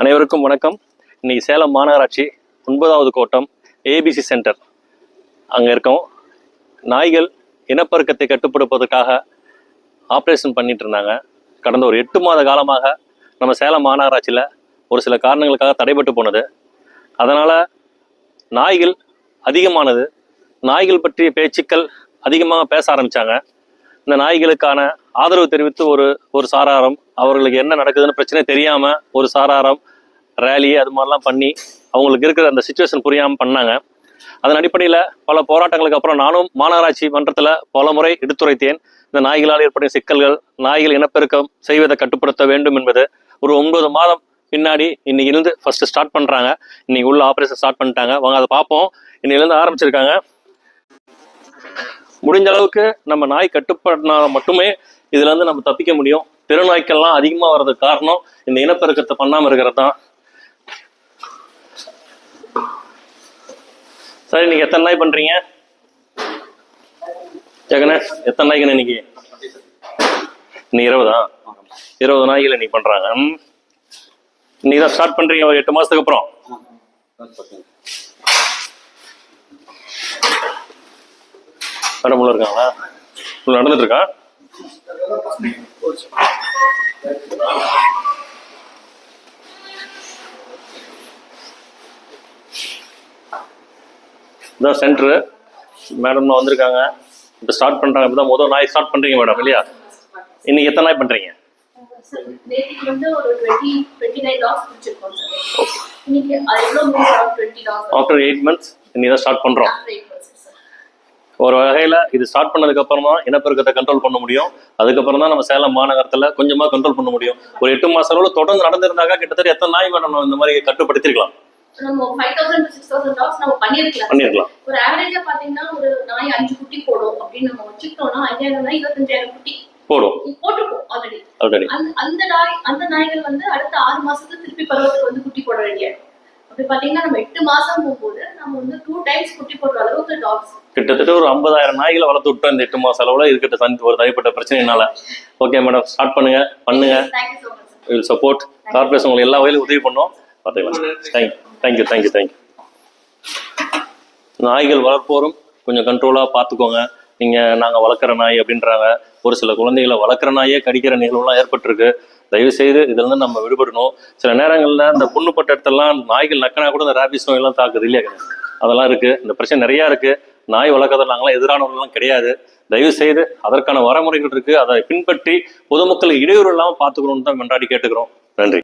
அனைவருக்கும் வணக்கம். இன்னைக்கு சேலம் மாநகராட்சி ஒன்பதாவது கோட்டம் ஏபிசி சென்டர் அங்கே இருக்கோம். நாய்கள் இனப்பெருக்கத்தை கட்டுப்படுத்துவதற்காக ஆப்ரேஷன் பண்ணிட்டு இருந்தாங்க. கடந்த ஒரு எட்டு மாத காலமாக நம்ம சேலம் மாநகராட்சியில் ஒரு சில காரணங்களுக்காக தடைபட்டு போனது. அதனால் நாய்கள் அதிகமானது. நாய்கள் பற்றிய பேச்சுக்கள் அதிகமாக பேச ஆரம்பித்தாங்க இந்த நாய்களுக்கான ஆதரவு தெரிவித்து ஒரு ஒரு சாராரம். அவர்களுக்கு என்ன நடக்குதுன்னு பிரச்சனை தெரியாம ஒரு சாராரம் ரேலி அது மாதிரிலாம் பண்ணி அவங்களுக்கு இருக்கிற அந்த சுச்சுவேஷன் புரியாமல் பண்ணாங்க. அதன் அடிப்படையில் பல போராட்டங்களுக்கு அப்புறம் நானும் மாநகராட்சி மன்றத்தில் பல முறை எடுத்துரைத்தேன். இந்த நாய்களால் ஏற்படும் சிக்கல்கள் நாய்கள் இனப்பெருக்கம் செய்வதை கட்டுப்படுத்த வேண்டும் என்பது ஒரு ஒன்பது மாதம் பின்னாடி இன்னைக்கு இருந்து ஃபர்ஸ்ட் ஸ்டார்ட் பண்றாங்க. இன்னைக்கு உள்ள ஆப்ரேஷன் ஸ்டார்ட் பண்ணிட்டாங்க. வாங்க அதை பார்ப்போம். இன்னையிலேருந்து ஆரம்பிச்சிருக்காங்க. முடிஞ்ச அளவுக்கு நம்ம நாய் கட்டுப்படுத்தினா மட்டுமே இதுல இருந்து நம்ம தப்பிக்க முடியும். தெருநாய்க்கள்லாம் அதிகமா வர்றதுக்கு காரணம் இந்த இனப்பெருக்கத்தை பண்ணாம இருக்கிறது தான். சரி நீங்க எத்தனை நாய் பண்றீங்க? ஜெகன எத்தனை நாய்க்கு இன்னைக்கு? நீ இருபதா? இருபது நாய்கள் இன்னைக்கு பண்றாங்க. நீ தான் ஸ்டார்ட் பண்றீங்க ஒரு எட்டு மாசத்துக்கு அப்புறம்? மேடம் உள்ள இருக்காங்களா? உள்ள நடந்துட்டு இருக்கா இதான் சென்டரு மேடம் வந்திருக்காங்க. இப்போ ஸ்டார்ட் பண்றாங்க. இப்போ தான் முதல் நாய் ஸ்டார்ட் பண்றீங்க மேடம் இல்லையா? இன்னைக்கு எத்தனை நாய் டாக்ஸ் ஆஃப்டர் எயிட் மந்த்ஸ் இன்னைக்கு தான் ஸ்டார்ட் பண்றோம். சார் ஒரு வகையில இது ஸ்டார்ட் பண்ணதுக்கு அப்புறம் தான் இனப்பெருக்கத்தை கண்ட்ரோல் பண்ண முடியும். அதுக்கப்புறம் தான் நம்ம சேலம் மாநகரத்துல கொஞ்சமா கண்ட்ரோல் பண்ண முடியும். ஒரு எட்டு மாசம் அளவுல தொடர்ந்து நடந்திருந்தாக்க கிட்டத்தட்ட எத்தனை நாய் நம்ம இந்த மாதிரி கட்டுப்படுத்திருக்கலாம். பண்ணிருக்கலாம். ஒரு ஆவரேஜா பாத்தீங்கன்னா ஒரு நாய் அஞ்சு குட்டி போடும் அப்படின்னு நம்ம வச்சுக்கிட்டோம்னா ஐயாயிரம் நாய் இருபத்தஞ்சாயிரம் குட்டி போடும். போட்டுப்போம் ஆல்ரெடி ஆல்ரெடி அந்த அந்த நாய் அந்த நாய்கள் வந்து அடுத்த ஆறு மாசத்துக்கு திருப்பி பருவத்துக்கு வந்து குட்டி போட வேண்டிய அப்படி பாத்தீங்கன்னா நம்ம எட்டு மாசம் போகும்போது நம்ம வந்து டூ டைம்ஸ் குட்டி போடுற அளவுக்கு டாக்ஸ் கிட்டத்தட்ட ஒரு ஐம்பதாயிரம் நாய்களை வளர்த்து விட்டோம் இந்த எட்டு மாசம் அளவுல. இருக்கட்ட தனி ஒரு தனிப்பட்ட பிரச்சனைனால ஓகே மேடம் ஸ்டார்ட் பண்ணுங்க. பண்ணுங்க. வில் சப்போர்ட் கார்பரேஷன் உங்களுக்கு எல்லா வகையிலும் உதவி பண்ணோம் பார்த்துக்கலாம். தேங்க்யூ தேங்க்யூ தேங்க்யூ தேங்க்யூ நாய்கள் வளர்ப்போரும் கொஞ்சம் கண்ட்ரோலாக பார்த்துக்கோங்க. நீங்கள் நாங்கள் வளர்க்குற நாய் அப்படின்றாங்க. ஒரு சில குழந்தைகளை வளர்க்குற நாயே கடிக்கிற நிகழ்வுலாம் ஏற்பட்டிருக்கு. தயவு செய்து இதுலேருந்து நம்ம விடுபடணும். சில நேரங்களில் இந்த புண்ணுப்பட்ட இடத்தெல்லாம் நாய்கள் நக்கினா கூட இந்த ரேபிஸ் நோயெல்லாம் தாக்குது இல்லையா? அதெல்லாம் இருக்குது இந்த பிரச்சனை நிறையா இருக்குது நாய் வளர்க்கறதுல நாங்களாம் எதிரானவர்கள்லாம் கிடையாது. தயவு செய்து அதற்கான வரமுறைகள் இருக்குது அதை பின்பற்றி பொதுமக்களுக்கு இடையூறு இல்லாமல் பார்த்துக்கணும்னு தான் மன்றாடி கேட்டுக்கிறோம். நன்றி.